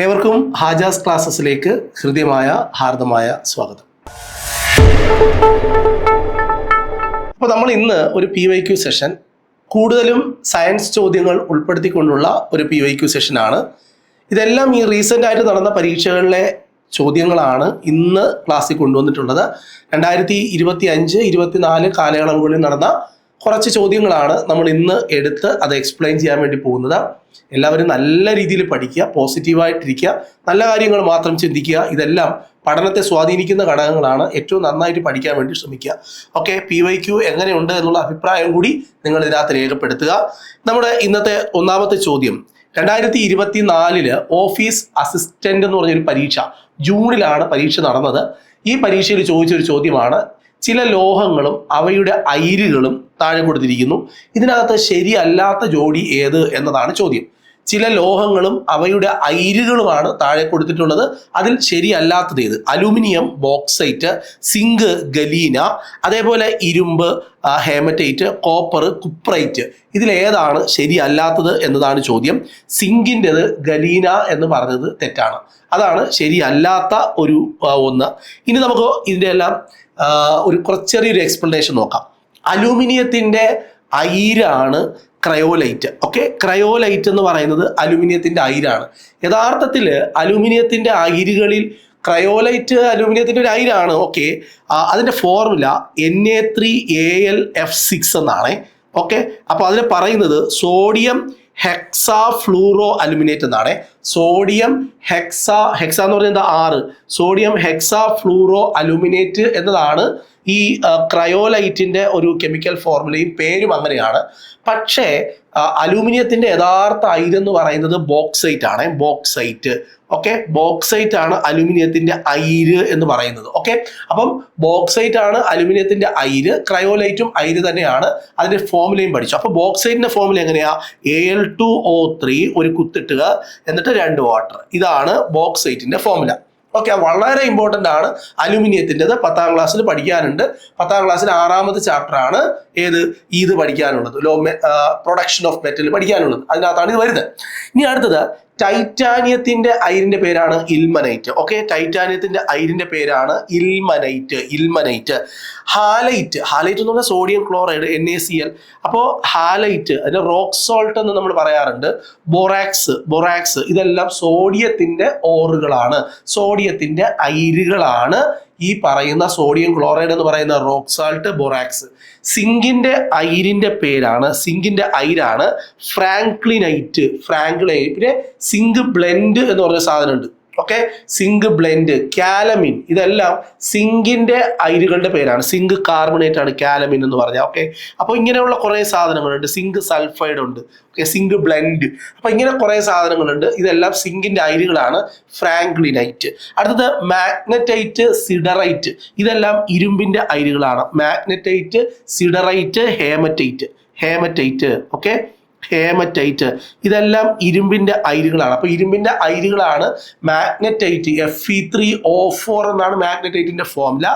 ഏവർക്കും ഹാജാസ് ക്ലാസ്സസിലേക്ക് ഹൃദ്യമായ ഹാർദമായ സ്വാഗതം. അപ്പോൾ നമ്മൾ ഇന്ന് ഒരു പി വൈ ക്യു സെഷൻ കൂടുതലും സയൻസ് ചോദ്യങ്ങൾ ഉൾപ്പെടുത്തിക്കൊണ്ടുള്ള ഒരു പി വൈ ക്യു സെഷനാണ് ഇതെല്ലാം ഈ റീസെന്റ് ആയിട്ട് നടന്ന പരീക്ഷകളിലെ ചോദ്യങ്ങളാണ് ഇന്ന് ക്ലാസ്സിൽ കൊണ്ടുവന്നിട്ടുള്ളത്. രണ്ടായിരത്തി ഇരുപത്തി അഞ്ച് ഇരുപത്തിനാല് കാലയളവുകളിൽ നടന്ന കുറച്ച് ചോദ്യങ്ങളാണ് നമ്മൾ ഇന്ന് എടുത്ത് അത് എക്സ്പ്ലെയിൻ ചെയ്യാൻ വേണ്ടി പോകുന്നത്. എല്ലാവരും നല്ല രീതിയിൽ പഠിക്കുക പോസിറ്റീവായിട്ടിരിക്കുക നല്ല കാര്യങ്ങൾ മാത്രം ചിന്തിക്കുക. ഇതെല്ലാം പഠനത്തെ സ്വാധീനിക്കുന്ന ഘടകങ്ങളാണ് ഏറ്റവും നന്നായിട്ട് പഠിക്കാൻ വേണ്ടി ശ്രമിക്കുക. ഓക്കെ പി വൈ ക്യു എങ്ങനെയുണ്ട് എന്നുള്ള അഭിപ്രായം കൂടി നിങ്ങൾ ഇതിനകത്ത് രേഖപ്പെടുത്തുക. നമ്മുടെ ഇന്നത്തെ ഒന്നാമത്തെ ചോദ്യം. രണ്ടായിരത്തി ഇരുപത്തി നാലിൽ ഓഫീസ് അസിസ്റ്റന്റ് എന്ന് പറഞ്ഞൊരു പരീക്ഷ ജൂണിലാണ് പരീക്ഷ നടന്നത്. ഈ പരീക്ഷയിൽ ചോദിച്ചൊരു ചോദ്യമാണ് ചില ലോഹങ്ങളും അവയുടെ അയിരുകളും താഴെ കൊടുത്തിരിക്കുന്നു. ഇതിനകത്ത് ശരിയല്ലാത്ത ജോഡി ഏത് എന്നതാണ് ചോദ്യം. ചില ലോഹങ്ങളും അവയുടെ അയിരുകളുമാണ് താഴെ കൊടുത്തിട്ടുള്ളത്. അതിൽ ശരിയല്ലാത്തത് ഏത്? അലൂമിനിയം ബോക്സൈറ്റ് സിങ്ക് ഗലീന അതേപോലെ ഇരുമ്പ് ഹേമറ്റൈറ്റ് കോപ്പർ കുപ്രൈറ്റ്. ഇതിലേതാണ് ശരിയല്ലാത്തത് എന്നതാണ് ചോദ്യം. സിങ്കിന്റെത് ഗലീന എന്ന് പറഞ്ഞത് തെറ്റാണ്. അതാണ് ശരിയല്ലാത്ത ഒരു ഒന്ന്. ഇനി നമുക്ക് ഇതിന്റെ എല്ലാം ഒരു കുറച്ച് ചെറിയൊരു എക്സ്പ്ലനേഷൻ നോക്കാം. അലൂമിനിയത്തിന്റെ അയിരാണ് ക്രയോലൈറ്റ്. ഓക്കെ ക്രയോലൈറ്റ് എന്ന് പറയുന്നത് അലൂമിനിയത്തിന്റെ അയിരാണ്. യഥാർത്ഥത്തിൽ അലൂമിനിയത്തിന്റെ അയിരുകളിൽ ക്രയോലൈറ്റ് അലൂമിനിയത്തിന്റെ ഒരു അയിരാണ്. ഓക്കെ അതിന്റെ formula N A three A L F six എന്നാണ്. ഓക്കെ അപ്പോൾ അതിൽ പറയുന്നത് സോഡിയം ഹെക്സാ ഫ്ലൂറോ അലുമിനേറ്റ് എന്നാണ്. സോഡിയം ഹെക്സാ ഹെക്സ എന്ന് പറയുന്നത് ആറ്. സോഡിയം ഹെക്സാ ഫ്ലൂറോ അലുമിനേറ്റ് എന്നതാണ് ഈ ക്രയോലൈറ്റിന്റെ ഒരു കെമിക്കൽ ഫോർമുലയും പേരും അങ്ങനെയാണ്. പക്ഷേ അലൂമിനിയത്തിന്റെ യഥാർത്ഥ അയിരെന്ന് പറയുന്നത് ബോക്സൈറ്റ് ആണ്. ബോക്സൈറ്റ് ഓക്കെ ബോക്സൈറ്റ് ആണ് അലുമിനിയത്തിന്റെ അയിര് എന്ന് പറയുന്നത്. ഓക്കെ അപ്പം ബോക്സൈറ്റ് ആണ് അലുമിനിയത്തിന്റെ അയിര്. ക്രയോലൈറ്റും അയിര് തന്നെയാണ് അതിന്റെ ഫോമുലയും പഠിച്ചു. അപ്പൊ ബോക്സൈറ്റിന്റെ ഫോമുല എങ്ങനെയാ? A L two O three ഒരു കുത്തിട്ടുക എന്നിട്ട് രണ്ട് വാട്ടർ ഇതാണ് ബോക്സൈറ്റിന്റെ ഫോമുല ഓക്കെ വളരെ ഇമ്പോർട്ടന്റ് ആണ് അലുമിനിയത്തിന്റെത്. പത്താം ക്ലാസ്സിൽ പഠിക്കാനുണ്ട്. പത്താം ക്ലാസ്സിൽ ആറാമത്തെ ചാപ്റ്റർ ആണ് ഏത്? ഇത് പഠിക്കാനുള്ളത്. ലോ പ്രൊഡക്ഷൻ ഓഫ് മെറ്റൽ പഠിക്കാനുള്ളത്. അതിനകത്താണ് ഇത് വരുന്നത്. ഇനി അടുത്തത് ടൈറ്റാനിയത്തിന്റെ അയിരിന്റെ പേരാണ് ഇൽമനൈറ്റ്. ഓക്കെ ടൈറ്റാനിയത്തിന്റെ അയിരിന്റെ പേരാണ് ഇൽമനൈറ്റ്. ഇൽമനൈറ്റ്. ഹാലൈറ്റ്. ഹാലൈറ്റ് എന്ന് പറഞ്ഞാൽ sodium chloride N A C L അപ്പോൾ ഹാലൈറ്റ് അതിന് റോക്ക് സോൾട്ട് എന്ന് നമ്മൾ പറയാറുണ്ട്. ബൊറാക്സ് ബൊറാക്സ് ഇതെല്ലാം സോഡിയത്തിന്റെ ഓറുകളാണ്. സോഡിയത്തിന്റെ അയിരുകളാണ് ഈ പറയുന്ന സോഡിയം ക്ലോറൈഡ് എന്ന് പറയുന്ന റോക്ക് സാൾട്ട് ബൊറാക്സ് സിങ്കിന്റെ ഐരിന്റെ പേരാണ് സിങ്കിന്റെ അയിരാണ് ഫ്രാങ്ക്ലിനൈറ്റ് ഫ്രാങ്ക്ലിനൈറ്റ് പിന്നെ സിങ്ക് ബ്ലെൻഡ് എന്ന് പറഞ്ഞ സാധനമുണ്ട്. ഓക്കെ സിങ്ക് ബ്ലെൻഡ് കാലമിൻ ഇതെല്ലാം സിങ്കിന്റെ അയിരുകളുടെ പേരാണ്. സിങ്ക് കാർബണേറ്റ് ആണ് കാലമിൻ എന്ന് പറഞ്ഞാൽ ഓക്കെ അപ്പോൾ ഇങ്ങനെയുള്ള കുറേ സാധനങ്ങളുണ്ട്. സിങ്ക് സൾഫൈഡ് ഉണ്ട്. ഓക്കെ സിങ്ക് ബ്ലെൻഡ് അപ്പോൾ ഇങ്ങനെ കുറേ സാധനങ്ങളുണ്ട്. ഇതെല്ലാം സിങ്കിന്റെ അയിരുകളാണ് ഫ്രാങ്ക്ലിനൈറ്റ് അടുത്തത് മാഗ്നറ്റൈറ്റ് സിഡറൈറ്റ് ഇതെല്ലാം ഇരുമ്പിന്റെ അയിരുകളാണ്. Magnetite siderite hematite hematite okay hematite. ഇതെല്ലാം ഇരുമ്പിന്റെ അയിരുകളാണ്. അപ്പോൾ ഇരുമ്പിന്റെ അയിരുകളാണ് magnetite F E three O four എന്നാണ് മാഗ്നറ്റൈറ്റിന്റെ formula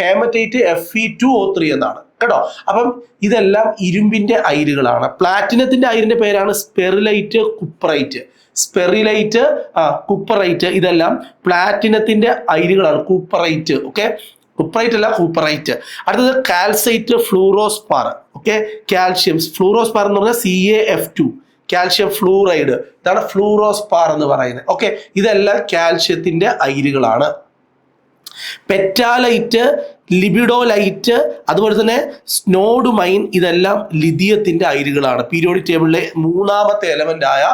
hematite F E two O three എന്നാണ്. കേട്ടോ? അപ്പം ഇതെല്ലാം ഇരുമ്പിന്റെ അയിരുകളാണ്. പ്ലാറ്റിനത്തിന്റെ അയിരിന്റെ പേരാണ് സ്പെറിലൈറ്റ് കുപ്രൈറ്റ്. സ്പെറിലൈറ്റ് ആ കുപ്പറൈറ്റ് ഇതെല്ലാം പ്ലാറ്റിനത്തിന്റെ അയിരുകളാണ്. കൂപ്പറൈറ്റ് ഓക്കെ? കുപ്പറൈറ്റ് അല്ല കൂപ്പറൈറ്റ് അടുത്തത് calcite fluorspar okay calcium. Fluorspar എന്ന് പറഞ്ഞാൽ C A F two calcium fluoride. ഇതാണ് ഫ്ലൂറോസ്പാർ എന്ന് പറയുന്നത്. ഓക്കെ ഇതെല്ലാം കാൽഷ്യത്തിന്റെ അയിരുകളാണ്. പെറ്റാലൈറ്റ് ലിബിഡോലൈറ്റ് അതുപോലെ തന്നെ സ്നോഡുമൈൻ ഇതെല്ലാം ലിഥിയത്തിന്റെ അയിരുകളാണ്. പീരിയോഡിക് ടേബിളിലെ മൂന്നാമത്തെ എലമെന്റ് ആയ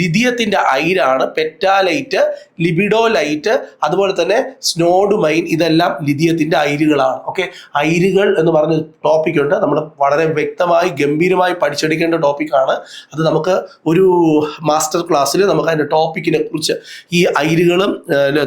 ലിഥിയത്തിന്റെ അയിരാണ് പെറ്റാലൈറ്റ് ലിബിഡോലൈറ്റ് അതുപോലെ തന്നെ സ്നോഡുമൈൻ ഇതെല്ലാം ലിഥിയത്തിന്റെ അയിരുകളാണ്. ഓക്കെ അയിരുകൾ എന്ന് പറഞ്ഞ ടോപ്പിക് ഉണ്ട്. നമ്മൾ വളരെ വ്യക്തമായി ഗംഭീരമായി പഠിച്ചെടുക്കേണ്ട ടോപ്പിക്കാണ് അത് നമുക്ക് ഒരു മാസ്റ്റർ ക്ലാസ്സിൽ നമുക്ക് അതിന്റെ ടോപ്പിക്കിനെ കുറിച്ച് ഈ അയിരുകളും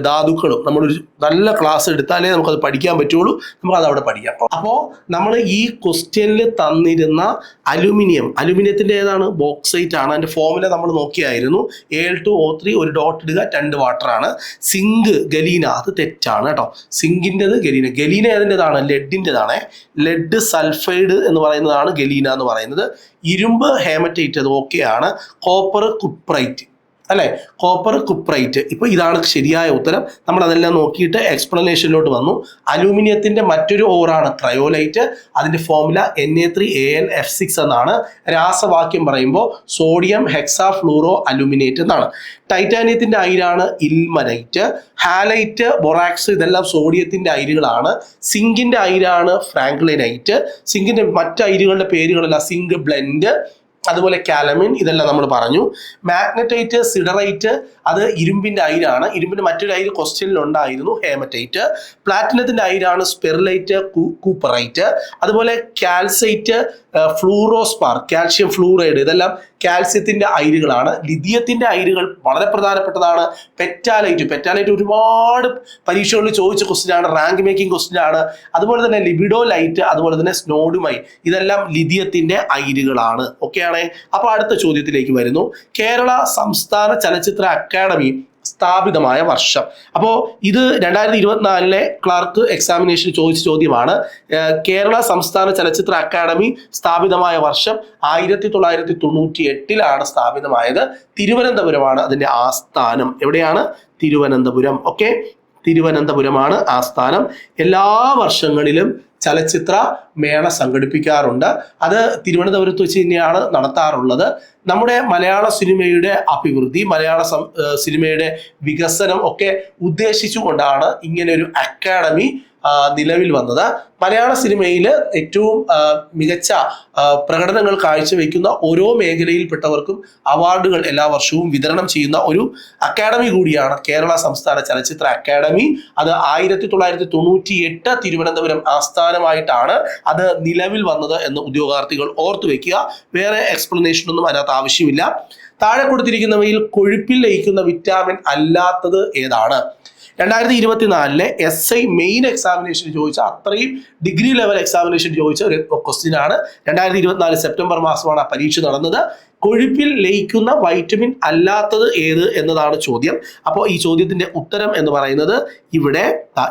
ധാതുക്കളും നമ്മളൊരു നല്ല ക്ലാസ് എടുത്താലേ നമുക്കത് പഠിക്കാൻ പറ്റുള്ളൂ. നമുക്ക് അത് അവിടെ പഠിക്കാം അപ്പോൾ നമ്മൾ ഈ ക്വസ്റ്റ്യനിൽ തന്നിരുന്ന അലുമിനിയം അലുമിനിയത്തിന്റെ ഏതാണ്? ബോക്സൈറ്റ് ആണ്. അതിന്റെ ഫോമുല നമ്മൾ നോക്കിയായിരുന്നു. ഏൾ ടു ഓ ത്രീ ഒരു ഡോട്ട് ഇടുക രണ്ട് വാട്ടർ ആണ്. സിങ്ക് ഗലീന അത് തെറ്റാണ് കേട്ടോ. സിങ്കിന്റെത് ഗലീന ഗലീന ഏതിന്റെതാണ്? ലെഡിന്റെതാണ് ലെഡ് സൾഫൈഡ് എന്ന് പറയുന്നതാണ് ഗലീന എന്ന് പറയുന്നത്. ഇരുമ്പ് ഹേമറ്റൈറ്റ് അത് ഓക്കെയാണ് കോപ്പർ കുപ്രൈറ്റ് അല്ലെ? കോപ്പർ കുപ്രൈറ്റ് ഇപ്പൊ ഇതാണ് ശരിയായ ഉത്തരം. നമ്മൾ അതെല്ലാം നോക്കിയിട്ട് എക്സ്പ്ലനേഷനിലോട്ട് വന്നു. അലൂമിനിയത്തിന്റെ മറ്റൊരു ഓറാണ് ക്രയോലൈറ്റ് അതിന്റെ formula N A three A F six എന്നാണ്. രാസവാക്യം പറയുമ്പോൾ സോഡിയം ഹെക്സാ ഫ്ലൂറോ അലൂമിനേറ്റ് എന്നാണ്. ടൈറ്റാനിയത്തിന്റെ അയിരാണ് ഇൽമനൈറ്റ് ഹാലൈറ്റ് ബൊറാക്സ് ഇതെല്ലാം സോഡിയത്തിന്റെ അയിരുകളാണ്. സിങ്കിന്റെ അയിരാണ് ഫ്രാങ്ക്ലിനൈറ്റ് സിങ്കിന്റെ മറ്റ് അയിരുകളുടെ പേരുകളല്ല സിങ്ക് ബ്ലെൻഡ് അതുപോലെ കാലമിൻ ഇതെല്ലാം നമ്മൾ പറഞ്ഞു. മാഗ്നറ്റൈറ്റ് സിഡറൈറ്റ് അത് ഇരുമ്പിന്റെ അയിരാണ്. ഇരുമ്പിന്റെ മറ്റൊരു അയിര് ക്വസ്റ്റ്യനിൽ ഉണ്ടായിരുന്നു ഹേമറ്റൈറ്റ്. പ്ലാറ്റിനത്തിന്റെ അയിരാണ് സ്പെർലൈറ്റ് കൂപ്പറൈറ്റ്. അതുപോലെ കാൽസൈറ്റ് ഫ്ലൂറോസ്പാർ കാൽഷ്യം ഫ്ലൂറൈഡ് ഇതെല്ലാം കാൽസ്യത്തിന്റെ അയിരുകളാണ്. ലിഥിയത്തിന്റെ അയിരുകൾ വളരെ പ്രധാനപ്പെട്ടതാണ്. പെറ്റാലൈറ്റ്. പെറ്റാലൈറ്റ് ഒരുപാട് പരീക്ഷകളിൽ ചോദിച്ച ക്വസ്റ്റ്യൻ ആണ് റാങ്ക് മേക്കിംഗ് ക്വസ്റ്റ്യൻ ആണ്. അതുപോലെ തന്നെ ലിബിഡോ ലൈറ്റ് അതുപോലെ തന്നെ സ്നോഡുമൈ. ഇതെല്ലാം ലിഥിയത്തിന്റെ അയിരുകളാണ്. ഓക്കെ ആണേ? അപ്പൊ അടുത്ത ചോദ്യത്തിലേക്ക് വരുന്നു. കേരള സംസ്ഥാന ചലച്ചിത്ര അക്കാദമി സ്ഥാപിതമായ വർഷം. അപ്പോൾ ഇത് രണ്ടായിരത്തി ഇരുപത്തിനാലിലെ ക്ലർക്ക് എക്സാമിനേഷൻ ചോദിച്ച ചോദ്യമാണ്. കേരള സംസ്ഥാന ചലച്ചിത്ര അക്കാദമി സ്ഥാപിതമായ വർഷം ആയിരത്തി തൊള്ളായിരത്തി തൊണ്ണൂറ്റി എട്ടിലാണ് സ്ഥാപിതമായത്. തിരുവനന്തപുരമാണ് അതിന്റെ ആസ്ഥാനം. എവിടെയാണ്? തിരുവനന്തപുരം. ഓക്കെ? തിരുവനന്തപുരമാണ് ആസ്ഥാനം എല്ലാ വർഷങ്ങളിലും ചലച്ചിത്ര മേള സംഘടിപ്പിക്കാറുണ്ട്. അത് തിരുവനന്തപുരത്ത് വെച്ച് തന്നെയാണ് നടത്താറുള്ളത്. നമ്മുടെ മലയാള സിനിമയുടെ അഭിവൃദ്ധി മലയാള സിനിമയുടെ വികസനം ഒക്കെ ഉദ്ദേശിച്ചുകൊണ്ടാണ് ഇങ്ങനെ ഒരു അക്കാഡമി നിലവിൽ വന്നത്. മലയാള സിനിമയിൽ ഏറ്റവും മികച്ച പ്രകടനങ്ങൾ കാഴ്ചവെക്കുന്ന ഓരോ മേഖലയിൽപ്പെട്ടവർക്കും അവാർഡുകൾ എല്ലാ വർഷവും വിതരണം ചെയ്യുന്ന ഒരു അക്കാഡമി കൂടിയാണ് കേരള സംസ്ഥാന ചലച്ചിത്ര അക്കാദമി. അത് ആയിരത്തി തൊള്ളായിരത്തി തൊണ്ണൂറ്റി എട്ട് തിരുവനന്തപുരം ആസ്ഥാനമായിട്ടാണ് അത് നിലവിൽ വന്നത് എന്ന് ഉദ്യോഗാർത്ഥികൾ ഓർത്തു വെക്കുക. വേറെ എക്സ്പ്ലനേഷൻ ഒന്നും അതിനകത്ത് ആവശ്യമില്ല. താഴെ കൊടുത്തിരിക്കുന്നവയിൽ കൊഴുപ്പിൽ ലയിക്കുന്ന വിറ്റാമിൻ അല്ലാത്തത് ഏതാണ്? രണ്ടായിരത്തി ഇരുപത്തിനാലിലെ എസ് ഐ മെയിൻ എക്സാമിനേഷൻ ചോദിച്ച അത്രയും ഡിഗ്രി ലെവൽ എക്സാമിനേഷൻ ചോദിച്ച ഒരു ക്വസ്റ്റ്യൻ ആണ്. രണ്ടായിരത്തി ഇരുപത്തിനാല് സെപ്റ്റംബർ മാസമാണ് ആ പരീക്ഷ നടന്നത്. കൊഴുപ്പിൽ ലയിക്കുന്ന വൈറ്റമിൻ അല്ലാത്തത് ഏത് എന്നതാണ് ചോദ്യം. അപ്പോൾ ഈ ചോദ്യത്തിന്റെ ഉത്തരം എന്ന് പറയുന്നത് ഇവിടെ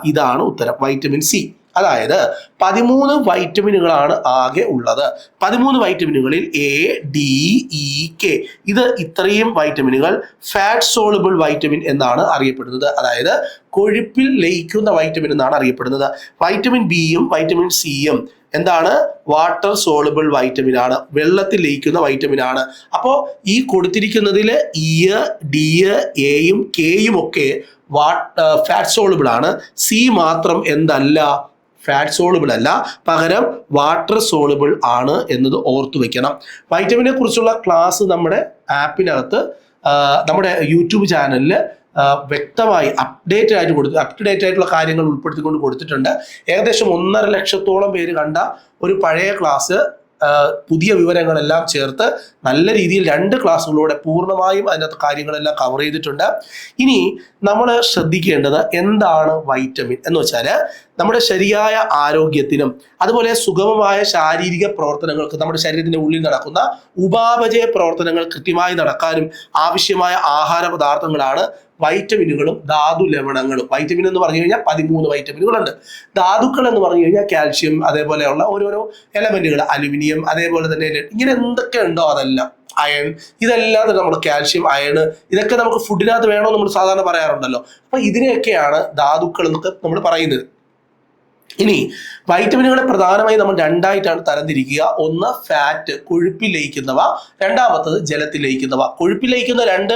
ഇതാണ് ഉത്തരം. വൈറ്റമിൻ സി അതായത് പതിമൂന്ന് വൈറ്റമിനുകളാണ് ആകെ ഉള്ളത്. പതിമൂന്ന് വൈറ്റമിനുകളിൽ എ ഡി ഇ കെ ഇത് ഇത്രയും വൈറ്റമിനുകൾ ഫാറ്റ് സോളബിൾ വൈറ്റമിൻ എന്നാണ് അറിയപ്പെടുന്നത്. അതായത് കൊഴുപ്പിൽ ലയിക്കുന്ന വൈറ്റമിൻ എന്നാണ് അറിയപ്പെടുന്നത്. വൈറ്റമിൻ ബിയും വൈറ്റമിൻ സിയും എന്താണ്? വാട്ടർ സോളബിൾ വൈറ്റമിൻ ആണ്. വെള്ളത്തിൽ ലയിക്കുന്ന വൈറ്റമിൻ ആണ്. അപ്പോൾ ഈ കൊടുത്തിരിക്കുന്നതിൽ ഇ ഡി എയും കെയും ഒക്കെ വാട്ട് ഫാറ്റ് സോളബിൾ ആണ്. സി മാത്രം എന്തല്ല ഫാറ്റ് സോളിബിൾ അല്ല പകരം വാട്ടർ സോളിബിൾ ആണ് എന്നത് ഓർത്തു വെക്കണം. വൈറ്റമിനെ കുറിച്ചുള്ള ക്ലാസ് നമ്മുടെ ആപ്പിനകത്ത് നമ്മുടെ യൂട്യൂബ് ചാനലിൽ വ്യക്തമായി അപ്ഡേറ്റ് ആയിട്ട് കൊടുത്ത് അപ് ടു ഡേറ്റ് ആയിട്ടുള്ള കാര്യങ്ങൾ ഉൾപ്പെടുത്തിക്കൊണ്ട് കൊടുത്തിട്ടുണ്ട്. ഏകദേശം ഒന്നര ലക്ഷത്തോളം പേര് കണ്ട ഒരു പഴയ ക്ലാസ് പുതിയ വിവരങ്ങളെല്ലാം ചേർത്ത് നല്ല രീതിയിൽ രണ്ട് ക്ലാസ്സുകളിലൂടെ പൂർണമായും അതിനകത്ത് കാര്യങ്ങളെല്ലാം കവർ ചെയ്തിട്ടുണ്ട്. ഇനി നമ്മൾ ശ്രദ്ധിക്കേണ്ടത് എന്താണ് വൈറ്റമിൻ എന്ന് വെച്ചാൽ നമ്മുടെ ശരിയായ ആരോഗ്യത്തിനും അതുപോലെ സുഗമമായ ശാരീരിക പ്രവർത്തനങ്ങൾക്ക് നമ്മുടെ ശരീരത്തിന്റെ ഉള്ളിൽ നടക്കുന്ന ഉപാപചയ പ്രവർത്തനങ്ങൾ കൃത്യമായി നടക്കാനും ആവശ്യമായ ആഹാര പദാർത്ഥങ്ങളാണ് വൈറ്റമിനുകളും ധാതു ലവണങ്ങളും. വൈറ്റമിൻ എന്ന് പറഞ്ഞു കഴിഞ്ഞാൽ പതിമൂന്ന് വൈറ്റമിനുകളുണ്ട്. ധാതുക്കൾ എന്ന് പറഞ്ഞു കഴിഞ്ഞാൽ കാൽഷ്യം അതേപോലെയുള്ള ഓരോരോ എലമെന്റുകൾ അലുമിനിയം അതേപോലെ തന്നെ ഇങ്ങനെ എന്തൊക്കെ ഉണ്ടോ അതെല്ലാം. അയൺ ഇതെല്ലാം തന്നെ നമ്മൾ കാൽഷ്യം അയൺ ഇതൊക്കെ നമുക്ക് ഫുഡിനകത്ത് വേണമെന്ന് നമ്മൾ സാധാരണ പറയാറുണ്ടല്ലോ. അപ്പൊ ഇതിനെയൊക്കെയാണ് ധാതുക്കൾ എന്നൊക്കെ നമ്മൾ പറയുന്നത്. ഇനി വൈറ്റമിനുകളെ പ്രധാനമായി നമ്മൾ രണ്ടായിട്ടാണ് തരംതിരിക്കുക. ഒന്ന് ഫാറ്റ് കൊഴുപ്പിൽ ലയിക്കുന്നവ. രണ്ടാമത്തത് ജലത്തിൽ ലയിക്കുന്നവ. കൊഴുപ്പിൽ ലയിക്കുന്ന രണ്ട്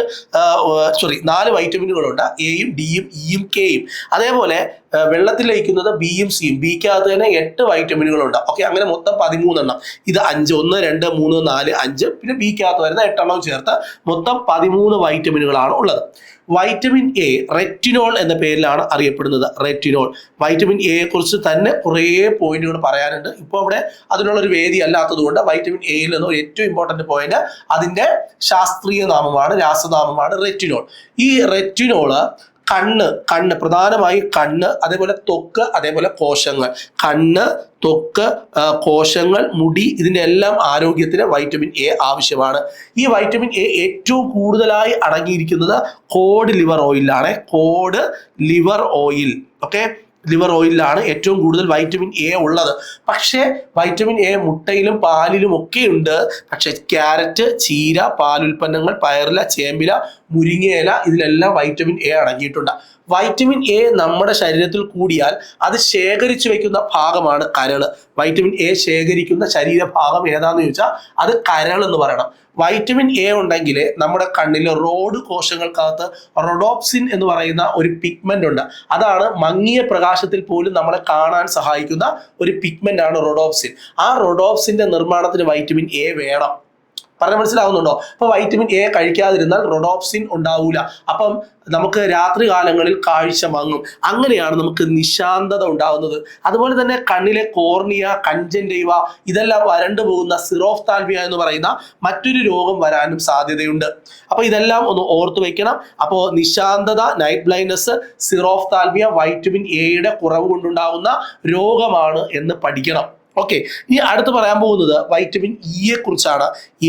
സോറി നാല് വൈറ്റമിനുകളുണ്ട് എയും ഡിയും ഇയും കെയും അതേപോലെ വെള്ളത്തിൽ ലയിക്കുന്നത് ബിയും സിയും ബിക്കകത്ത് തന്നെ എട്ട് വൈറ്റമിനുകൾ ഉണ്ട് ഓക്കെ അങ്ങനെ മൊത്തം പതിമൂന്നെണ്ണം. ഇത് അഞ്ച് ഒന്ന് രണ്ട് മൂന്ന് നാല് അഞ്ച്. പിന്നെ ബിക്കകത്ത് വരുന്ന എട്ടെണ്ണം ചേർത്ത് മൊത്തം പതിമൂന്ന് വൈറ്റമിനുകളാണ് ഉള്ളത്. വൈറ്റമിൻ എ റെറ്റിനോൾ എന്ന പേരിലാണ് അറിയപ്പെടുന്നത്. റെറ്റിനോൾ വൈറ്റമിൻ എയെ കുറിച്ച് തന്നെ കുറേ പോയിന്റുകൾ പറയാനുണ്ട്. ഇപ്പോൾ അവിടെ അതിനുള്ള ഒരു വേദി അല്ലാത്തതുകൊണ്ട് വൈറ്റമിൻ എയിൽ നിന്ന് ഏറ്റവും ഇമ്പോർട്ടന്റ് പോയിന്റ് അതിന്റെ ശാസ്ത്രീയ നാമമാണ് രാസനാമമാണ് റെറ്റിനോൾ ഈ റെറ്റിനോൾ കണ്ണ് കണ്ണ് പ്രധാനമായി കണ്ണ് അതേപോലെ ത്വക്ക് അതേപോലെ കോശങ്ങൾ. കണ്ണ് ത്വക്ക് കോശങ്ങൾ മുടി ഇതിന്റെ എല്ലാം ആരോഗ്യത്തിന് വൈറ്റമിൻ എ ആവശ്യമാണ്. ഈ വൈറ്റമിൻ എ ഏറ്റവും കൂടുതലായി അടങ്ങിയിരിക്കുന്നത് കോഡ് ലിവർ ഓയിലാണ് cod liver oil okay? Liver ഓയിലാണ് ഏറ്റവും കൂടുതൽ വൈറ്റമിൻ എ ഉള്ളത്. പക്ഷേ വൈറ്റമിൻ എ മുട്ടയിലും പാലിലും ഒക്കെ ഉണ്ട്. പക്ഷേ ക്യാരറ്റ് ചീര പാലുൽപ്പന്നങ്ങൾ പയറില ചേമ്പില മുരിങ്ങയില ഇതിലെല്ലാം വൈറ്റമിൻ എ അടങ്ങിയിട്ടുണ്ട്. വൈറ്റമിൻ എ നമ്മുടെ ശരീരത്തിൽ കൂടിയാൽ അത് ശേഖരിച്ചു വെക്കുന്ന ഭാഗമാണ് കരൾ വൈറ്റമിൻ എ ശേഖരിക്കുന്ന ശരീരഭാഗം ഏതാന്ന് ചോദിച്ചാൽ അത് കരൾ എന്ന് പറയണം. വൈറ്റമിൻ എ ഉണ്ടെങ്കിൽ നമ്മുടെ കണ്ണിലെ റോഡ് കോശങ്ങൾക്കകത്ത് റൊഡോപ്സിൻ എന്ന് പറയുന്ന ഒരു പിഗ്മെന്റ് ഉണ്ട്. അതാണ് മങ്ങിയ പ്രകാശത്തിൽ പോലും നമ്മളെ കാണാൻ സഹായിക്കുന്ന ഒരു പിഗ്മെന്റ് ആണ് റൊഡോപ്സിൻ ആ റൊഡോപ്സിന്റെ നിർമ്മാണത്തിന് വൈറ്റമിൻ എ വേണം. പറഞ്ഞ മനസ്സിലാവുന്നുണ്ടോ? അപ്പൊ വൈറ്റമിൻ എ കഴിക്കാതിരുന്നാൽ റൊഡോപ്സിൻ ഉണ്ടാവൂല. അപ്പം നമുക്ക് രാത്രി കാലങ്ങളിൽ കാഴ്ച മങ്ങും. അങ്ങനെയാണ് നമുക്ക് നിശാന്തത ഉണ്ടാവുന്നത്. അതുപോലെ തന്നെ കണ്ണിലെ കോർണിയ കഞ്ചന്റൈവ ഇതെല്ലാം വരണ്ടു പോകുന്ന സിറോഫ്താൽമിയ എന്ന് പറയുന്ന മറ്റൊരു രോഗം വരാനും സാധ്യതയുണ്ട്. അപ്പൊ ഇതെല്ലാം ഒന്ന് ഓർത്തു വെക്കണം. അപ്പോൾ നിശാന്തത നൈറ്റ് ബ്ലൈൻഡ്നസ് സിറോഫ്താൽമിയ വൈറ്റമിൻ എയുടെ കുറവ് കൊണ്ടുണ്ടാകുന്ന രോഗമാണ് എന്ന് പഠിക്കണം. ഓക്കെ ഇനി അടുത്ത് പറയാൻ പോകുന്നത് വൈറ്റമിൻ ഇയെ കുറിച്ചാണ്.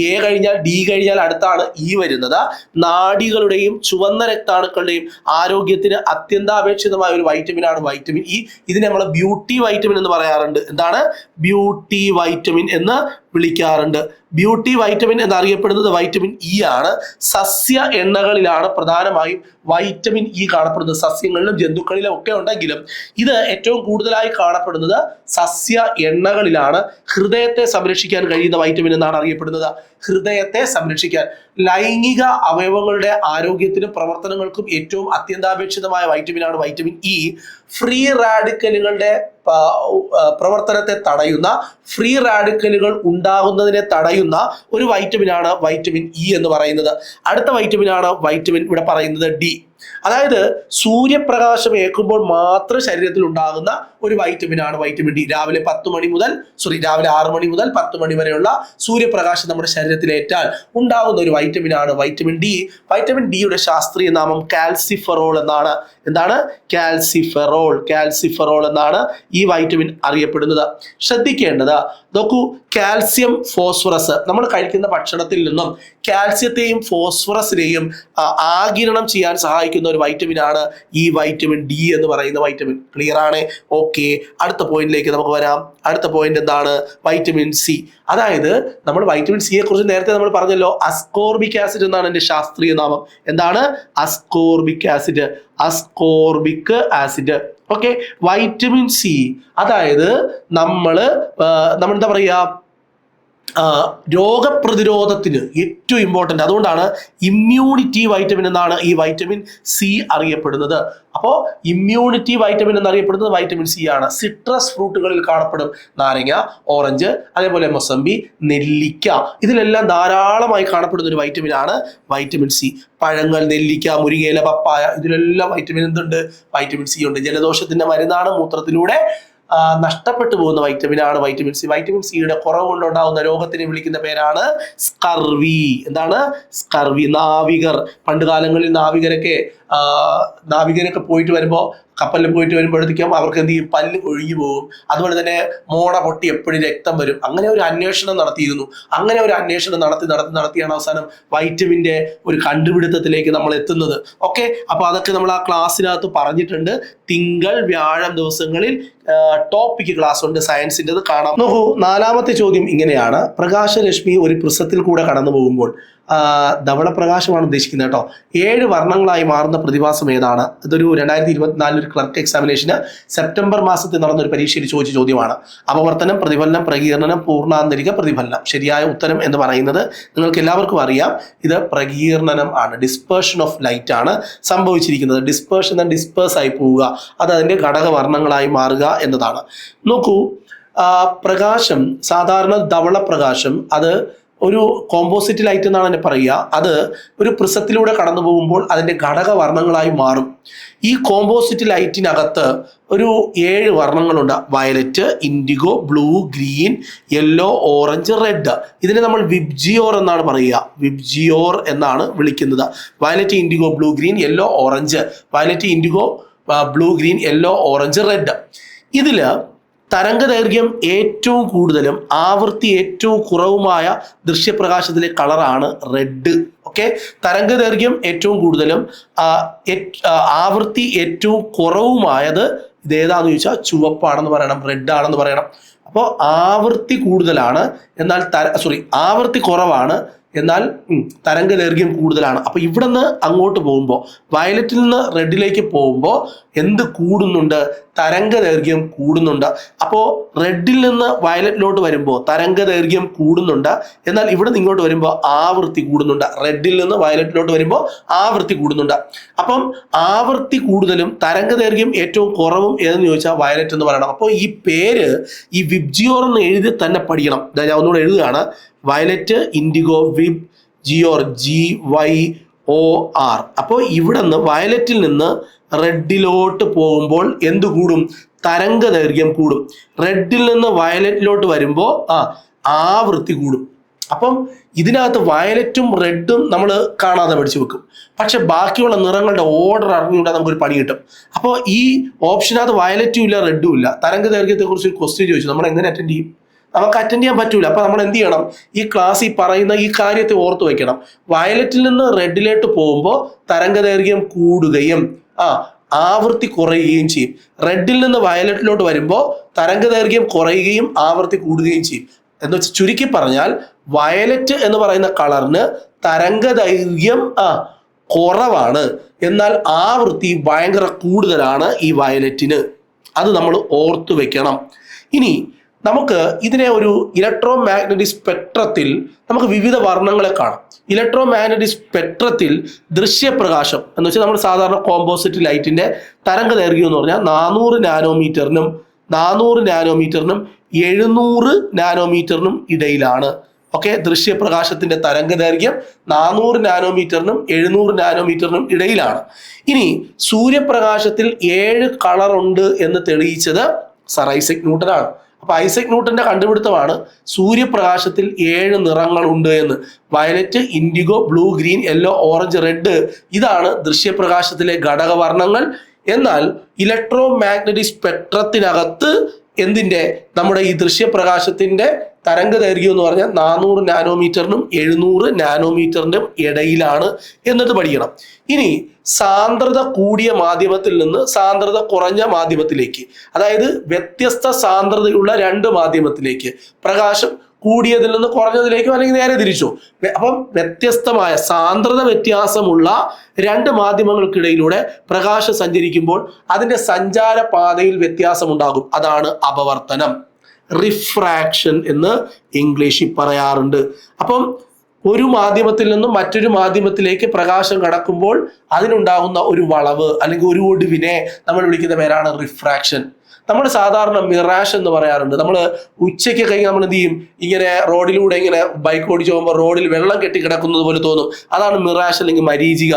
എ കഴിഞ്ഞാൽ ഡി കഴിഞ്ഞാൽ അടുത്താണ് ഇ വരുന്നത്. നാഡികളുടെയും ചുവന്ന രക്താണുക്കളുടെയും ആരോഗ്യത്തിന് അത്യന്താപേക്ഷിതമായ ഒരു വൈറ്റമിനാണ് വൈറ്റമിൻ ഇ ഇതിനെ നമ്മൾ ബ്യൂട്ടി വൈറ്റമിൻ എന്ന് പറയാറുണ്ട്. എന്താണ്? ബ്യൂട്ടി വൈറ്റമിൻ എന്ന് വിളിക്കാറുണ്ട്. ബ്യൂട്ടി വൈറ്റമിൻ എന്നറിയപ്പെടുന്നത് വൈറ്റമിൻ ഇ ആണ്. സസ്യ എണ്ണകളിലാണ് പ്രധാനമായും വൈറ്റമിൻ ഇ കാണപ്പെടുന്നത്. സസ്യങ്ങളിലും ജന്തുക്കളിലും ഒക്കെ ഉണ്ടെങ്കിലും ഇത് ഏറ്റവും കൂടുതലായി കാണപ്പെടുന്നത് സസ്യ എണ്ണകളിലാണ്. ഹൃദയത്തെ സംരക്ഷിക്കാൻ കഴിയുന്ന വൈറ്റമിൻ എന്നാണ് അറിയപ്പെടുന്നത്. ഹൃദയത്തെ സംരക്ഷിക്കാൻ. ലൈംഗിക അവയവങ്ങളുടെ ആരോഗ്യത്തിനും പ്രവർത്തനങ്ങൾക്കും ഏറ്റവും അത്യന്താപേക്ഷിതമായ വൈറ്റമിനാണ് വൈറ്റമിൻ ഇ ഫ്രീ റാഡിക്കലുകളുടെ പ്രവർത്തനത്തെ തടയുന്ന ഫ്രീ റാഡിക്കലുകൾ ഉണ്ടാകുന്നതിനെ തടയുന്ന ഒരു വൈറ്റമിനാണ് വൈറ്റമിൻ ഇ എന്ന് പറയുന്നത്. അടുത്ത വൈറ്റമിൻ ആണ് വൈറ്റമിൻ ഇവിടെ പറയുന്നത് ഡി. അതായത് സൂര്യപ്രകാശം ഏൽക്കുമ്പോൾ മാത്രം ശരീരത്തിൽ ഉണ്ടാകുന്ന ഒരു വൈറ്റമിനാണ് വൈറ്റമിൻ ഡി. രാവിലെ പത്ത് മണി മുതൽ സോറി രാവിലെ ആറ് മണി മുതൽ പത്ത് മണി വരെയുള്ള സൂര്യപ്രകാശം നമ്മുടെ ശരീരത്തിൽ ഏറ്റാൽ ഉണ്ടാകുന്ന ഒരു വൈറ്റമിനാണ് വൈറ്റമിൻ ഡി. വൈറ്റമിൻ ഡിയുടെ ശാസ്ത്രീയ നാമം കാൽസിഫറോൾ എന്നാണ്. എന്താണ്? കാൽസിഫെറോൾ കാൽസിഫെറോൾ എന്നാണ് ഈ വൈറ്റമിൻ അറിയപ്പെടുന്നത്. ശ്രദ്ധിക്കേണ്ടത് നോക്കൂ കാൽസ്യം ഫോസ്ഫറസ്. നമ്മൾ കഴിക്കുന്ന ഭക്ഷണത്തിൽ നിന്നും കാൽസ്യത്തെയും ഫോസ്ഫറസിനെയും ആകിരണം ചെയ്യാൻ ചെയ്യാൻ സഹായിക്കുന്ന ഒരു വൈറ്റമിൻ ആണ് ഈ വൈറ്റമിൻ ഡി എന്ന് പറയുന്ന വൈറ്റമിൻ ക്ലിയർ ആണ്? ഓക്കെ അടുത്ത പോയിന്റിലേക്ക് നമുക്ക് വരാം. അടുത്ത പോയിന്റ് എന്താണ്? വൈറ്റമിൻ സി അതായത് നമ്മൾ വൈറ്റമിൻ സിയെ കുറിച്ച് നേരത്തെ നമ്മൾ പറഞ്ഞല്ലോ. അസ്കോർബിക് ആസിഡ് എന്നാണ് എന്റെ ശാസ്ത്രീയ നാമം. എന്താണ്? Ascorbic acid ascorbic acid okay vitamin C അതായത് നമ്മൾ നമ്മൾ എന്താ പറയുക? രോഗപ്രതിരോധത്തിന് ഏറ്റവും ഇമ്പോർട്ടന്റ് അതുകൊണ്ടാണ് ഇമ്മ്യൂണിറ്റി വൈറ്റമിൻ എന്നാണ് ഈ വൈറ്റമിൻ സി അറിയപ്പെടുന്നത്. അപ്പോൾ ഇമ്മ്യൂണിറ്റി വൈറ്റമിൻ എന്നറിയപ്പെടുന്നത് വൈറ്റമിൻ സി ആണ്. സിട്രസ് ഫ്രൂട്ടുകളിൽ കാണപ്പെടും നാരങ്ങ ഓറഞ്ച് അതേപോലെ മൊസമ്പി നെല്ലിക്ക. ഇതിലെല്ലാം ധാരാളമായി കാണപ്പെടുന്ന ഒരു വൈറ്റമിൻ ആണ് വൈറ്റമിൻ സി പഴങ്ങൾ നെല്ലിക്ക മുരിങ്ങയില പപ്പായ ഇതിലെല്ലാം വൈറ്റമിൻ എന്തുണ്ട്? വൈറ്റമിൻ സി ഉണ്ട്. ജലദോഷത്തിന്റെ മരുന്നാണ് മൂത്രത്തിലൂടെ നഷ്ടപ്പെട്ടു പോകുന്ന വൈറ്റമിനാണ് വൈറ്റമിൻ സി വൈറ്റമിൻ സിയുടെ കുറവ് കൊണ്ടുണ്ടാകുന്ന രോഗത്തിന് വിളിക്കുന്ന പേരാണ് സ്കർവി എന്താണ്? സ്കർവി നാവികർ. പണ്ട് കാലങ്ങളിൽ നാവികരൊക്കെ നാവികരൊക്കെ പോയിട്ട് വരുമ്പോൾ കപ്പലിൽ പോയിട്ട് വരുമ്പോഴത്തേക്കും അവർക്ക് എന്ത് ചെയ്യും? പല്ല് ഒഴുകി പോകും. അതുപോലെ തന്നെ മോണ പൊട്ടി എപ്പോഴും രക്തം വരും. അങ്ങനെ ഒരു അന്വേഷണം നടത്തിയിരുന്നു. അങ്ങനെ ഒരു അന്വേഷണം നടത്തി നടത്തി നടത്തിയാണ് അവസാനം വൈറ്റമിന്റെ ഒരു കണ്ടുപിടുത്തത്തിലേക്ക് നമ്മൾ എത്തുന്നത്. ഓക്കെ? അപ്പോൾ അതൊക്കെ നമ്മൾ ആ ക്ലാസ്സിനകത്ത് പറഞ്ഞിട്ടുണ്ട്. തിങ്കൾ വ്യാഴം ദിവസങ്ങളിൽ ടോപ്പിക് ക്ലാസ് ഉണ്ട് സയൻസിന്റെത്. കാണാം. നോക്കൂ നാലാമത്തെ ചോദ്യം ഇങ്ങനെയാണ്. പ്രകാശരശ്മി ഒരു പ്രിസത്തിൽ കൂടെ കടന്നു പോകുമ്പോൾ ധവളപ്രകാശമാണ് ഉദ്ദേശിക്കുന്നത് കേട്ടോ. ഏഴ് വർണങ്ങളായി മാറുന്ന പ്രതിഭാസം ഏതാണ്? ഇതൊരു രണ്ടായിരത്തി ഇരുപത്തിനാലിൽ ഒരു ക്ലർക്ക് എക്സാമിനേഷന് സെപ്റ്റംബർ മാസത്തിൽ നടന്ന ഒരു പരീക്ഷയിൽ ചോദിച്ച ചോദ്യമാണ്. അപവർത്തനം പ്രതിഫലനം പ്രകീർണനം പൂർണാന്തരിക പ്രതിഫലനം. ശരിയായ ഉത്തരം എന്ന് പറയുന്നത് നിങ്ങൾക്ക് എല്ലാവർക്കും അറിയാം. ഇത് പ്രകീർണനം ആണ്. ഡിസ്പേർഷൻ ഓഫ് ലൈറ്റ് ആണ് സംഭവിച്ചിരിക്കുന്നത്. ഡിസ്പേർഷൻ ഡിസ്പേഴ്സ് ആയി പോവുക. അത് അതിന്റെ ഘടകവർണങ്ങളായി മാറുക എന്നതാണ്. നോക്കൂ പ്രകാശം സാധാരണ ധവള പ്രകാശം അത് ഒരു കോമ്പോസിറ്റ് ലൈറ്റ് എന്നാണ് എന്നെ പറയുക. അത് ഒരു പ്രിസത്തിലൂടെ കടന്നു പോകുമ്പോൾ അതിന്റെ ഘടകവർണങ്ങളായി മാറും. ഈ കോമ്പോസിറ്റ് ലൈറ്റിനകത്ത് ഒരു ഏഴ് വർണങ്ങളുണ്ട്. Violet indigo blue green yellow orange red ഇതിനെ നമ്മൾ വിബ്ജിയോർ എന്നാണ് പറയുക. വിബ്ജിയോർ എന്നാണ് വിളിക്കുന്നത്. Violet indigo blue green yellow orange violet indigo blue green yellow orange red ഇതിൽ തരംഗദൈർഘ്യം ഏറ്റവും കൂടുതലും ആവൃത്തി ഏറ്റവും കുറവുമായ ദൃശ്യപ്രകാശത്തിലെ കളറാണ് റെഡ്. ഓക്കെ? തരംഗ ദൈർഘ്യം ഏറ്റവും കൂടുതലും ആവൃത്തി ഏറ്റവും കുറവുമായത് ഇതേതാന്ന് ചോദിച്ചാൽ ചുവപ്പാണെന്ന് പറയണം റെഡ് ആണെന്ന് പറയണം. അപ്പോൾ ആവൃത്തി കൂടുതലാണ് എന്നാൽ തര സോറി ആവൃത്തി കുറവാണ് എന്നാൽ തരംഗ ദൈർഘ്യം കൂടുതലാണ്. അപ്പോൾ ഇവിടെ നിന്ന് അങ്ങോട്ട് പോകുമ്പോൾ വയലറ്റിൽ നിന്ന് റെഡിലേക്ക് പോകുമ്പോൾ എന്ത് കൂടുന്നുണ്ട്? തരംഗ ദൈർഘ്യം കൂടുന്നുണ്ട്. അപ്പോൾ റെഡിൽ നിന്ന് വയലറ്റിലോട്ട് വരുമ്പോൾ തരംഗ ദൈർഘ്യം കൂടുന്നുണ്ട്. എന്നാൽ ഇവിടെ നിന്ന് ഇങ്ങോട്ട് വരുമ്പോൾ ആവൃത്തി കൂടുന്നുണ്ട്. റെഡിൽ നിന്ന് വയലറ്റിലോട്ട് വരുമ്പോൾ ആവൃത്തി കൂടുന്നുണ്ട്. അപ്പം ആവൃത്തി കൂടുതലും തരംഗ ദൈർഘ്യം ഏറ്റവും കുറവും ഏതെന്ന് ചോദിച്ചാൽ വയലറ്റ് എന്ന് പറയണം. അപ്പോൾ ഈ പേര് ഈ വിബ്ജിയോർ എന്ന് എഴുതി തന്നെ പഠിക്കണം. ഞാൻ ഒന്നുകൂടെ എഴുതുകയാണ്. Violet indigo VIBGYOR G Y O R. അപ്പോൾ ഇവിടെ നിന്ന് വയലറ്റിൽ നിന്ന് റെഡിലോട്ട് പോകുമ്പോൾ എന്ത് കൂടും? തരംഗ ദൈർഘ്യം കൂടും. റെഡിൽ നിന്ന് വയലറ്റിലോട്ട് വരുമ്പോൾ ആ ആവൃത്തി കൂടും. അപ്പം ഇതിനകത്ത് വയലറ്റും റെഡും നമ്മൾ കാണാതെ പഠിച്ചു വെക്കും. പക്ഷെ ബാക്കിയുള്ള നിറങ്ങളുടെ ഓർഡർ അറിഞ്ഞുകൊണ്ട് നമുക്കൊരു പണി കിട്ടും. അപ്പോൾ ഈ ഓപ്ഷനകത്ത് വയലറ്റും ഇല്ല റെഡും ഇല്ല. തരംഗ ദൈർഘ്യത്തെക്കുറിച്ച് ഒരു ക്വസ്റ്റ്യൻ ചോദിച്ചു. നമ്മൾ എങ്ങനെ അറ്റൻഡ് ചെയ്യും? നമുക്ക് അറ്റൻഡ് ചെയ്യാൻ പറ്റൂല. അപ്പൊ നമ്മൾ എന്ത് ചെയ്യണം? ഈ ക്ലാസ് ഈ പറയുന്ന ഈ കാര്യത്തെ ഓർത്ത് വെക്കണം. വയലറ്റിൽ നിന്ന് റെഡിലോട്ട് പോകുമ്പോൾ തരംഗ ദൈർഘ്യം കൂടുകയും ആ ആവൃത്തി കുറയുകയും ചെയ്യും. റെഡിൽ നിന്ന് വയലറ്റിലോട്ട് വരുമ്പോൾ തരംഗ ദൈർഘ്യം കുറയുകയും ആവൃത്തി കൂടുകയും ചെയ്യും. എന്ന് വെച്ചാൽ ചുരുക്കി പറഞ്ഞാൽ വയലറ്റ് എന്ന് പറയുന്ന കളറിന് തരംഗ ദൈർഘ്യം ആ കുറവാണ്. എന്നാൽ ആവൃത്തി ഭയങ്കര കൂടുതലാണ് ഈ വയലറ്റിന്. അത് നമ്മൾ ഓർത്തു വെക്കണം. ഇനി നമുക്ക് ഇതിനെ ഒരു ഇലക്ട്രോ മാഗ്നറ്റിക് സ്പെക്ട്രത്തിൽ നമുക്ക് വിവിധ വർണങ്ങളെ കാണാം. ഇലക്ട്രോ മാഗ്നറ്റിക് സ്പെക്ട്രത്തിൽ ദൃശ്യപ്രകാശം എന്ന് വെച്ചാൽ നമ്മൾ സാധാരണ കോമ്പോസിറ്റ് ലൈറ്റിന്റെ തരംഗ ദൈർഘ്യം എന്ന് പറഞ്ഞാൽ നാനൂറ് നാനോമീറ്ററിനും നാനൂറ് നാനോമീറ്ററിനും എഴുന്നൂറ് നാനോമീറ്ററിനും ഇടയിലാണ്. ഓക്കെ ദൃശ്യപ്രകാശത്തിന്റെ തരംഗ ദൈർഘ്യം നാനൂറ് നാനോമീറ്ററിനും എഴുന്നൂറ് നാനോമീറ്ററിനും ഇടയിലാണ്. ഇനി സൂര്യപ്രകാശത്തിൽ ഏഴ് കളർ ഉണ്ട് എന്ന് തെളിയിച്ചത് സർ ഐസക് ന്യൂട്ടനാണ്. അപ്പൊ ഐസക് ന്യൂട്ടന്റെ കണ്ടുപിടുത്തമാണ് സൂര്യപ്രകാശത്തിൽ ഏഴ് നിറങ്ങൾ ഉണ്ട് എന്ന്. Violet indigo blue green yellow orange red ഇതാണ് ദൃശ്യപ്രകാശത്തിലെ ഘടകവർണങ്ങൾ. എന്നാൽ ഇലക്ട്രോ മാഗ്നറ്റിക് സ്പെക്ട്രത്തിനകത്ത് എന്തിന്റെ നമ്മുടെ ഈ ദൃശ്യപ്രകാശത്തിന്റെ തരംഗ ദൈർഘ്യം എന്ന് പറഞ്ഞാൽ നാനൂറ് നാനോമീറ്ററിനും എഴുന്നൂറ് നാനോമീറ്ററിനും ഇടയിലാണ് എന്നത് പഠിക്കണം. ഇനി സാന്ദ്രത കൂടിയ മാധ്യമത്തിൽ നിന്ന് സാന്ദ്രത കുറഞ്ഞ മാധ്യമത്തിലേക്ക് അതായത് വ്യത്യസ്ത സാന്ദ്രതയുള്ള രണ്ട് മാധ്യമത്തിലേക്ക് പ്രകാശം കൂടിയതിൽ നിന്ന് കുറഞ്ഞതിലേക്കോ അല്ലെങ്കിൽ നേരെ തിരിച്ചോ. അപ്പം വ്യത്യസ്തമായ സാന്ദ്രത വ്യത്യാസമുള്ള രണ്ട് മാധ്യമങ്ങൾക്കിടയിലൂടെ പ്രകാശം സഞ്ചരിക്കുമ്പോൾ അതിന്റെ സഞ്ചാര പാതയിൽ വ്യത്യാസമുണ്ടാകും. അതാണ് അപവർത്തനം. റിഫ്രാക്ഷൻ എന്ന് ഇംഗ്ലീഷിൽ പറയാറുണ്ട്. അപ്പം ഒരു മാധ്യമത്തിൽ നിന്നും മറ്റൊരു മാധ്യമത്തിലേക്ക് പ്രകാശം കടക്കുമ്പോൾ അതിനുണ്ടാകുന്ന ഒരു വളവ് അല്ലെങ്കിൽ ഒരു ഒടുവിനെ നമ്മൾ വിളിക്കുന്ന പേരാണ് റിഫ്രാക്ഷൻ. നമ്മൾ സാധാരണ മിറാഷ് എന്ന് പറയാറുണ്ട്. നമ്മൾ ഉച്ചയ്ക്ക് കഴിഞ്ഞ് നമ്മൾ എന്ത് ചെയ്യും? ഇങ്ങനെ റോഡിലൂടെ ഇങ്ങനെ ബൈക്ക് ഓടിച്ചു പോകുമ്പോൾ റോഡിൽ വെള്ളം കെട്ടി കിടക്കുന്നത് പോലെ തോന്നും. അതാണ് മിറാഷ് അല്ലെങ്കിൽ മരീചിക.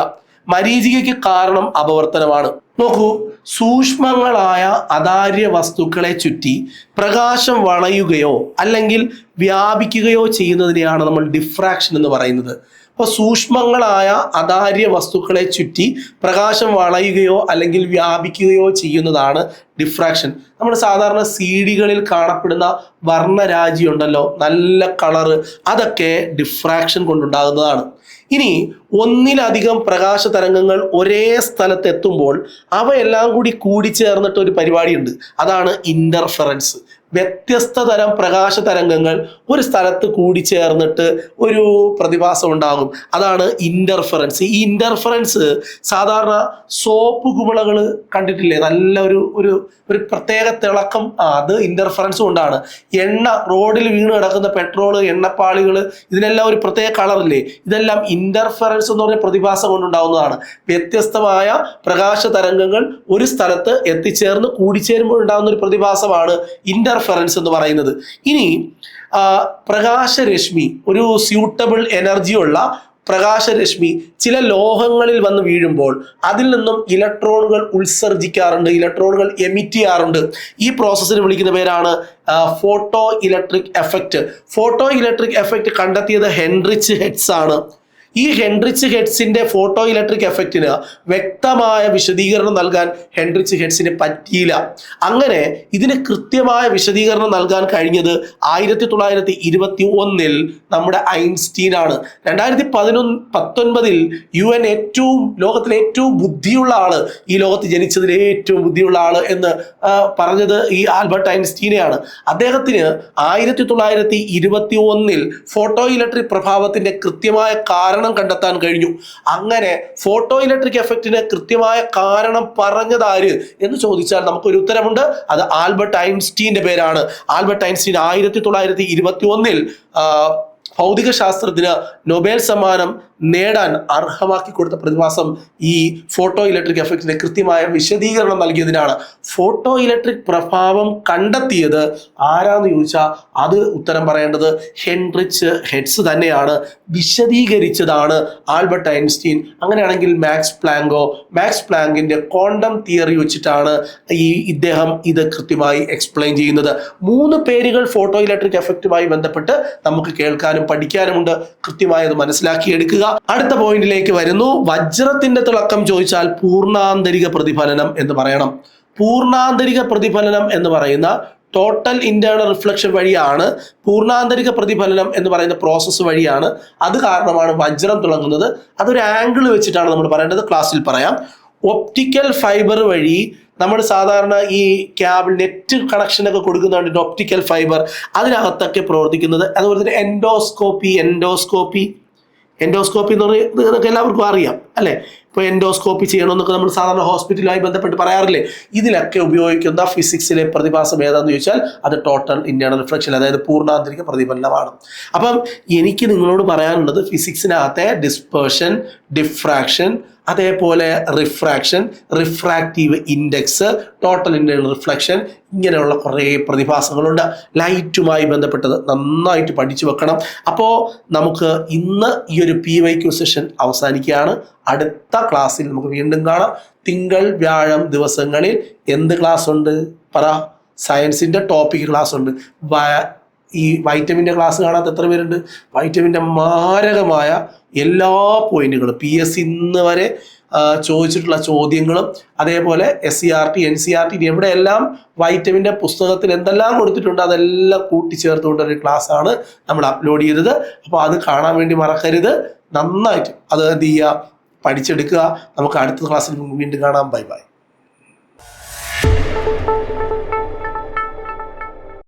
മരീചികയ്ക്ക് കാരണം അപവർത്തനമാണ്. നോക്കൂ സൂക്ഷ്മങ്ങളായ അതാര്യ വസ്തുക്കളെ ചുറ്റി പ്രകാശം വളയുകയോ അല്ലെങ്കിൽ വ്യാപിക്കുകയോ ചെയ്യുന്നതിനെയാണ് നമ്മൾ ഡിഫ്രാക്ഷൻ എന്ന് പറയുന്നത്. അപ്പോൾ സൂക്ഷ്മങ്ങളായ അതാര്യ വസ്തുക്കളെ ചുറ്റി പ്രകാശം വളയുകയോ അല്ലെങ്കിൽ വ്യാപിക്കുകയോ ചെയ്യുന്നതാണ് ഡിഫ്രാക്ഷൻ നമ്മൾ സാധാരണ സീഡികളിൽ കാണപ്പെടുന്ന വർണരാജി ഉണ്ടല്ലോ നല്ല കളറ് അതൊക്കെ ഡിഫ്രാക്ഷൻ കൊണ്ടുണ്ടാകുന്നതാണ്. ഇനി ഒന്നിലധികം പ്രകാശ തരംഗങ്ങൾ ഒരേ സ്ഥലത്ത് എത്തുമ്പോൾ അവയെല്ലാം കൂടി കൂടിച്ചേർന്നിട്ട് ഒരു പരിപാടിയുണ്ട്. അതാണ് ഇന്റർഫറൻസ് വ്യത്യസ്ത തരം പ്രകാശ തരംഗങ്ങൾ ഒരു സ്ഥലത്ത് കൂടിച്ചേർന്നിട്ട് ഒരു പ്രതിഭാസം ഉണ്ടാകും. അതാണ് ഇന്റർഫറൻസ് ഈ ഇന്റർഫറൻസ് സാധാരണ സോപ്പ് കുമിളകൾ കണ്ടിട്ടില്ലേ? നല്ല ഒരു ഒരു ഒരു പ്രത്യേക തിളക്കം. അത് ഇന്റർഫറൻസ് കൊണ്ടാണ്. എണ്ണ റോഡിൽ വീണ് കിടക്കുന്ന പെട്രോൾ എണ്ണപ്പാളികൾ ഇതിനെല്ലാം ഒരു പ്രത്യേക കളറില്ലേ ഇതെല്ലാം ഇന്റർഫറൻസ് എന്ന് പറഞ്ഞ പ്രതിഭാസം കൊണ്ടുണ്ടാവുന്നതാണ്. വ്യത്യസ്തമായ പ്രകാശ തരംഗങ്ങൾ ഒരു സ്ഥലത്ത് എത്തിച്ചേർന്ന് കൂടിച്ചേരുമ്പോൾ ഉണ്ടാകുന്ന ഒരു പ്രതിഭാസമാണ് ഇന്റർഫറൻസ് എന്ന് പറയുന്നത്. ഇനി പ്രകാശരശ്മി ഒരു സ്യൂട്ടബിൾ എനർജിയുള്ള പ്രകാശരശ്മി ചില ലോഹങ്ങളിൽ വന്ന് വീഴുമ്പോൾ അതിൽ നിന്നും ഇലക്ട്രോണുകൾ ഉത്സർജിക്കാറുണ്ട് ഇലക്ട്രോണുകൾ എമിറ്റ് ചെയ്യാറുണ്ട്. ഈ പ്രോസസ്സിന് വിളിക്കുന്ന പേരാണ് photo electric effect photo electric effect കണ്ടെത്തിയത് ഹെൻറിച്ച് ഹെഡ്സ് ആണ്. ഈ ഹെൻറിച്ച് ഹെഡ്സിന്റെ ഫോട്ടോ ഇലക്ട്രിക് എഫക്റ്റിന് വ്യക്തമായ വിശദീകരണം നൽകാൻ ഹെൻറിച്ച് ഹെഡ്സിന് പറ്റിയില്ല. അങ്ങനെ ഇതിന് കൃത്യമായ വിശദീകരണം നൽകാൻ കഴിഞ്ഞത് ആയിരത്തി തൊള്ളായിരത്തി ഇരുപത്തി ഒന്നിൽ നമ്മുടെ ഐൻസ്റ്റീൻ ആണ് രണ്ടായിരത്തി പതിനൊന്ന് പത്തൊൻപതിൽ യു എൻ ഏറ്റവും ലോകത്തിലെ ഏറ്റവും ബുദ്ധിയുള്ള ആൾ ഈ ലോകത്ത് ജനിച്ചതിൽ ഏറ്റവും ബുദ്ധിയുള്ള ആൾ എന്ന് പറഞ്ഞത് ഈ ആൽബർട്ട് ഐൻസ്റ്റീനെയാണ്. അദ്ദേഹത്തിന് ആയിരത്തി തൊള്ളായിരത്തി ഇരുപത്തി ഒന്നിൽ ഫോട്ടോ ഇലക്ട്രിക് പ്രഭാവത്തിന്റെ കൃത്യമായ കാരണം കണ്ടെത്താൻ കഴിഞ്ഞു. അങ്ങനെ ഫോട്ടോ ഇലക്ട്രിക് എഫക്റ്റിന് കൃത്യമായ കാരണം പറഞ്ഞതാര് എന്ന് ചോദിച്ചാൽ നമുക്കൊരു ഉത്തരമുണ്ട്. അത് ആൽബർട്ട് ഐൻസ്റ്റീന്റെ പേരാണ്. ആൽബർട്ട് ഐൻസ്റ്റീൻ ആയിരത്തി തൊള്ളായിരത്തി ഇരുപത്തി ഒന്നിൽ ഭൗതിക ശാസ്ത്രത്തിന് നൊബേൽ സമ്മാനം നേടാൻ അർഹമാക്കി കൊടുത്ത പ്രതിഭാസം ഈ ഫോട്ടോ ഇലക്ട്രിക് എഫക്റ്റിന് കൃത്യമായ വിശദീകരണം നൽകിയതിനാണ്. ഫോട്ടോ ഇലക്ട്രിക് പ്രഭാവം കണ്ടെത്തിയത് ആരാന്ന് ചോദിച്ചാൽ അത് ഉത്തരം പറയേണ്ടത് ഹെൻറിച്ച് ഹെഡ്സ് തന്നെയാണ്. വിശദീകരിച്ചതാണ് ആൽബർട്ട് ഐൻസ്റ്റീൻ. അങ്ങനെയാണെങ്കിൽ മാക്സ് പ്ലാങ്കോ മാക്സ് പ്ലാങ്കിന്റെ ക്വാണ്ടം തിയറി വെച്ചിട്ടാണ് ഈ ഇദ്ദേഹം ഇത് കൃത്യമായി എക്സ്പ്ലെയിൻ ചെയ്യുന്നത്. മൂന്ന് പേരുകൾ ഫോട്ടോ ഇലക്ട്രിക് എഫക്റ്റുമായി ബന്ധപ്പെട്ട് നമുക്ക് കേൾക്കാനും പഠിക്കാനുമുണ്ട്. കൃത്യമായി അത് മനസ്സിലാക്കിയെടുക്കുക. അടുത്ത പോയിന്റിലേക്ക് വരുന്നു. വജ്രത്തിന്റെ തിളക്കം ചോദിച്ചാൽ പൂർണാന്തരിക പ്രതിഫലനം എന്ന് പറയണം. പൂർണാന്തരിക പ്രതിഫലനം എന്ന് പറയുന്ന ടോട്ടൽ ഇന്റേണൽ റിഫ്ലക്ഷൻ വഴിയാണ് പൂർണാന്തരിക പ്രതിഫലനം എന്ന് പറയുന്ന പ്രോസസ്സ് വഴിയാണ്. അത് കാരണമാണ് വജ്രം തിളങ്ങുന്നത്. അതൊരു ആംഗിൾ വെച്ചിട്ടാണ് നമ്മൾ പറയേണ്ടത്. ക്ലാസ്സിൽ പറയാം. ഒപ്റ്റിക്കൽ ഫൈബർ വഴി നമ്മൾ സാധാരണ ഈ കേബിൾ നെറ്റ് കണക്ഷനൊക്കെ കൊടുക്കുന്നതാണ് ഒപ്റ്റിക്കൽ ഫൈബർ അതിനകത്തൊക്കെ പ്രവർത്തിക്കുന്നത്. അതുപോലെ തന്നെ എൻഡോസ്കോപ്പി എൻഡോസ്കോപ്പി എൻഡോസ്കോപ്പി എന്ന് ഇത് എല്ലാവർക്കും അറിയാം അല്ലേ? ഇപ്പോൾ എൻഡോസ്കോപ്പി ചെയ്യണമെന്നൊക്കെ നമ്മൾ സാധാരണ ഹോസ്പിറ്റലുമായി ബന്ധപ്പെട്ട് പറയാറില്ലേ? ഇതിലൊക്കെ ഉപയോഗിക്കുന്ന ഫിസിക്സിലെ പ്രതിഭാസം ഏതാണെന്ന് ചോദിച്ചാൽ അത് ടോട്ടൽ ഇന്റേണൽ റിഫ്ലക്ഷൻ അതായത് പൂർണാന്തരിക പ്രതിഫലനമാണ്. അപ്പം എനിക്ക് നിങ്ങളോട് പറയാനുള്ളത് ഫിസിക്സിനകത്തെ ഡിസ്പേർഷൻ ഡിഫ്രാക്ഷൻ അതേപോലെ refraction refractive index total internal reflection ഇങ്ങനെയുള്ള കുറേ പ്രതിഭാസങ്ങളുണ്ട്. ലൈറ്റുമായി ബന്ധപ്പെട്ടത് നന്നായിട്ട് പഠിച്ചു വെക്കണം. അപ്പോൾ നമുക്ക് ഇന്ന് ഈ ഒരു പി വൈ ക്യു സെഷൻ അവസാനിക്കുകയാണ്. അടുത്ത ക്ലാസ്സിൽ നമുക്ക് വീണ്ടും കാണാം. തിങ്കൾ വ്യാഴം ദിവസങ്ങളിൽ എന്ത് ക്ലാസ് ഉണ്ട്? പറ. സയൻസിന്റെ ടോപ്പിക് ക്ലാസ് ഉണ്ട്. ഈ വൈറ്റമിന്റെ ക്ലാസ് കാണാത്ത എത്ര പേരുണ്ട്? വൈറ്റമിന്റെ മാരകമായ എല്ലാ പോയിന്റുകളും പി എസ് ഇന്ന് വരെ ചോദിച്ചിട്ടുള്ള ചോദ്യങ്ങളും അതേപോലെ S C R T N C R T എവിടെയെല്ലാം വൈറ്റമിന്റെ പുസ്തകത്തിൽ എന്തെല്ലാം കൊടുത്തിട്ടുണ്ട് അതെല്ലാം കൂട്ടിച്ചേർത്തുകൊണ്ട് ഒരു ക്ലാസ് ആണ് നമ്മൾ അപ്ലോഡ് ചെയ്തത്. അപ്പോൾ അത് കാണാൻ വേണ്ടി മറക്കരുത്. നന്നായിട്ട് അത് എന്ത് ചെയ്യുക? പഠിച്ചെടുക്കുക. നമുക്ക് അടുത്ത ക്ലാസ്സിൽ വീണ്ടും കാണാം. Bye bye